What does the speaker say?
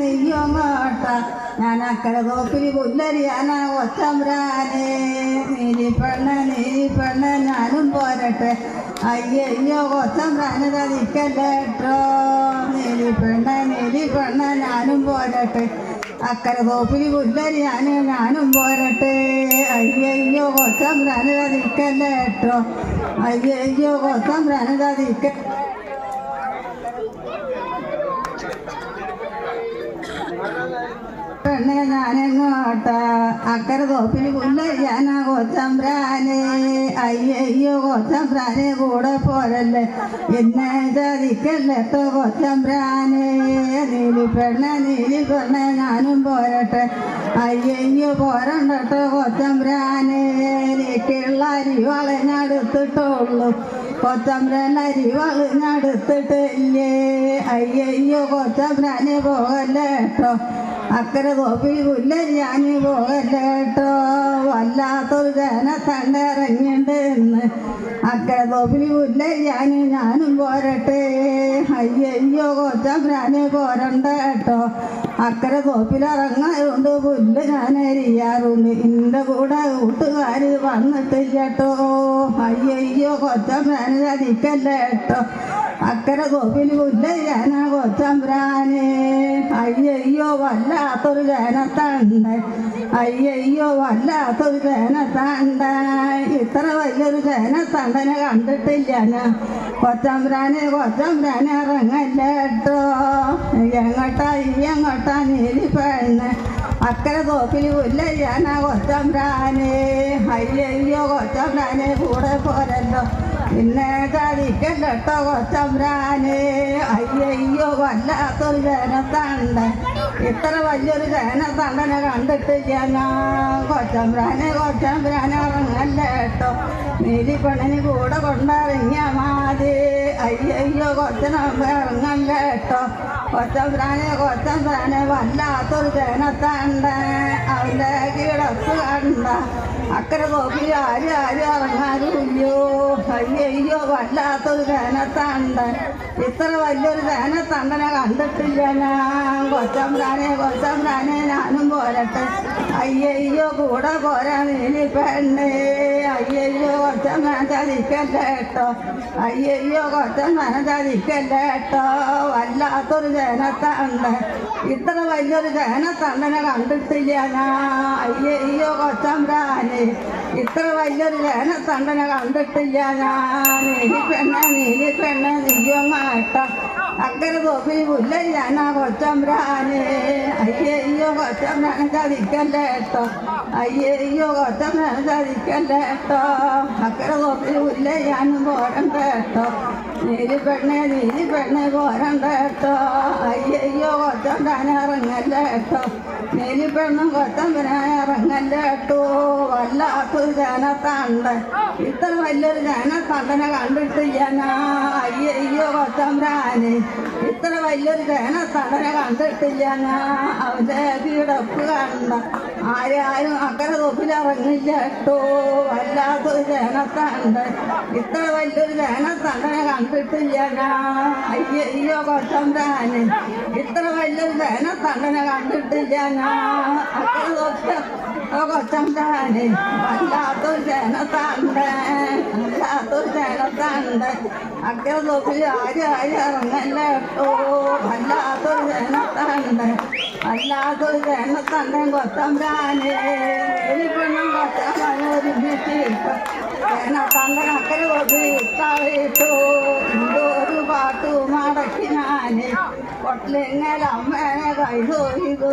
നെയ്യോങ്ങോട്ട. ഞാൻ അക്കരെ തോപ്പിൽ പുല്ലരിയാനാ കൊച്ചമ്പ്രാനെ നീലി പെണ്ണ നീലി പെണ്ണ ഞാനും പോരട്ടെ. അയ്യോ കൊച്ചമ്പ്രാനെ തനിക്കല്ലേട്ടോ നീലി പെണ്ണ നീലി പെണ്ണ ഞാനും പോരട്ടെ. അക്കരെ തോപ്പിൽ പുല്ലരിയാനെ ഞാനും പോരട്ടെ. അയ്യോ കൊച്ചമ്പ്രാനെ തനിക്കല്ലേട്ടോ അയ്യോ കൊച്ചമ്പ്രാനെ തനിക്ക പെണ്ണെ ഞാനെങ്ങോട്ട അക്കരെ തോപ്പിൽ പുല്ലരിയാനാ കൊച്ചമ്പ്രാനെ അയ്യയ്യോ കോച്ചമ്പ്രാനെ കൂടെ പോരല്ലേ? എന്നെ ചതിക്കല്ലോ കൊച്ചമ്പ്രാനെ നീലി പെണ്ണ നീലി പെണ്ണെ ഞാനും പോരട്ടെ. അയ്യയ്യോ പോരണ്ടട്ടോ കൊച്ചമ്പ്രാനെ എനിക്കുള്ള അരിവാളെ ഞാൻ വളഞ്ഞടുത്തിട്ടില്ലേ അയ്യോ കൊച്ചമ്പ്രാനെ പോകല്ലേ കേട്ടോ. അക്കരെ തോപ്പി പുല്ല ഞാൻ പോകല്ലേ കേട്ടോ. വല്ലാത്തൊരു ജന തണ്ടിറങ്ങിണ്ട് എന്ന് അക്കരെ തോപ്പിൽ പുല്ല ഞാൻ ഞാനും പോരട്ടെ. അയ്യോ കൊച്ചമ്പ്രാനെ പോരണ്ട കേട്ടോ. അക്കരെ തോപ്പിലിറങ്ങാറുണ്ട് പുല്ല് ഞാൻ എരിയാറുണ്ട് എന്റെ കൂടെ കൂട്ടുകാർ വന്നിട്ടില്ല കേട്ടോ അയ്യോ കൊച്ചമ്പ്രാനെ ചതിക്കല്ലേ അക്കരെ തോപ്പിൽ പുല്ല് ഞാനാ കൊച്ചമ്പ്രാനെ അയ്യോ വല്ലാത്തൊരു ജനത്തണ്ട് അയ്യോ വല്ലാത്തൊരു ജനത്തണ്ട ഇത്ര വലിയൊരു ജനത്തണ്ടനെ കണ്ടിട്ടില്ല ഞാൻ. കൊച്ചമ്പ്രാനെ കൊച്ചമ്പ്രാനെ ഇറങ്ങല്ലേ കേട്ടോ എങ്ങോട്ടാ ഈ എങ്ങോട്ടാ നീലി പെണ്ണ്? അക്കരെ തോപ്പിൽ പുല്ലയ്യാനാ കൊച്ചമ്പ്രാനെ അയ്യോ കൊച്ചമ്പ്രാനെ കൂടെ പോരല്ലോ. പിന്നെ ചതിക്കല്ലോ കൊച്ചമ്പ്രാനെ അയ്യോ വല്ലാത്തൊരു ജനത്തണ്ട് ഇത്ര വലിയൊരു ജനത്തണ്ടനെ കണ്ടിട്ട് ഞാൻ കൊച്ചമ്പ്രാനെ കൊച്ചമ്പ്രാനെ ഇറങ്ങല്ലേ കേട്ടോ നീലി പെണ്ണിന് കൂടെ മാതി അയ്യോ കൊച്ചനമ്പ ഇറങ്ങല്ലേ കേട്ടോ കൊച്ചമ്പ്രാനെ കൊച്ചമ്പ്രാനെ വല്ലാത്തൊരു ജനത്തണ്ട് അവന്റെ കിടപ്പ് കണ്ട അക്കരെ നോക്കി ആര് ആര് ഇറങ്ങാനും ഇല്ലയോ അയ്യോ വല്ലാത്തൊരു ജനത്തണ്ട് ഇത്ര വലിയൊരു ധനത്തണ്ടനെ കണ്ടിട്ടില്ല ഞാൻ. കൊച്ചമ്പ്രാനെ കൊച്ചമ്പ്രാനെ ഞാനും പോരട്ടെ. അയ്യോ കൂടെ പോരാ നീലി പെണ്ണേ. അയ്യോ കൊച്ചമ്പ്രാൻ ചതിക്കല്ലേ കേട്ടോ? അയ്യോ കൊച്ചമ്പ്രാൻ ചതിക്കല്ലേ കേട്ടോ? വല്ലാത്തൊരു ജനത്തണ്ട് ഇത്ര വലിയൊരു ജനത്തണ്ടനെ കണ്ടിട്ടില്ല ഞാൻ. അയ്യോ കൊച്ചമ്പ്രാനെ ഇത്ര വലിയൊരു ജനത്തണ്ടനെ കണ്ടിട്ടില്ല ഞാൻ നീ പെണ്ണ നീലി പെണ്ണ നീയങ്ങാട്ടോ അക്കരെ തോപ്പി പുല്ലയ്യാനാ കൊച്ചമ്പ്രാനെ അയ്യോ കൊച്ചമ്പ്രാനെ ചതിക്കല്ലേ കേട്ടോ. അയ്യോ കൊച്ചമ്പ്രാനെ ചതിക്കല്ലേ കേട്ടോ. അക്കരെ തോപ്പി പുല്ലയ്യാനും പോരണ്ട കേട്ടോ. നീലി പെണ്ണെ നീലി പെണ്ണെ പോരണ്ട അയ്യോ കൊത്തം ഇറങ്ങല്ലേ കേട്ടോ. ഇനി പെണ്ണും കൊച്ചമ്പ്രാനെ ഇറങ്ങല്ലേ കേട്ടോ. വല്ലാത്തൊരു ജനത്തണ്ട്. ഇത്ര വലിയൊരു ജനത്തണ്ടനെ കണ്ടിട്ടില്ല അയ്യോ കൊച്ചമ്പ്രാനെ ഇത്ര വലിയൊരു ജനത്തണ്ടനെ കണ്ടിട്ടില്ല അവന്റെ കിടപ്പ് കണ്ട. ആരാരും അക്കരെ തൊപ്പിലിറങ്ങില്ല കേട്ടോ. വല്ലാത്തൊരു ജനത്തണ്ട് ഇത്ര വലിയൊരു ജനത്തണ്ടനെ കണ്ടിട്ടില്ല ഞാൻ അയ്യോ കൊച്ചമ്പ്രാനെ ഇത്ര വലിയൊരു ജനത്തണ്ടനെ കണ്ടിട്ടില്ല ഞാൻ അക്കരെ തൊപ്പി കൊച്ചമ്പ്രാനെ വല്ലാത്തൊരു ജനത്തണ്ട് വല്ലാത്തൊരു ജനത്തണ്ട് അക്കരെ തൊപ്പിൽ ആരും ആരും ഇറങ്ങല്ല കേട്ടോ. വല്ലാത്തൊരു ജനത്തണ്ട് വല്ലാത്തൊരു ജനത്തണ്ടൻ കൊച്ചമ്പ്രാനെ తానే ఎలిగుణంగా తమనోరి బిసి ఏన పండగ కరోబి తావేటో ఇందోరు బాటు మడకినాని కొట్లెంగల అమ్మ గైదో ఇదో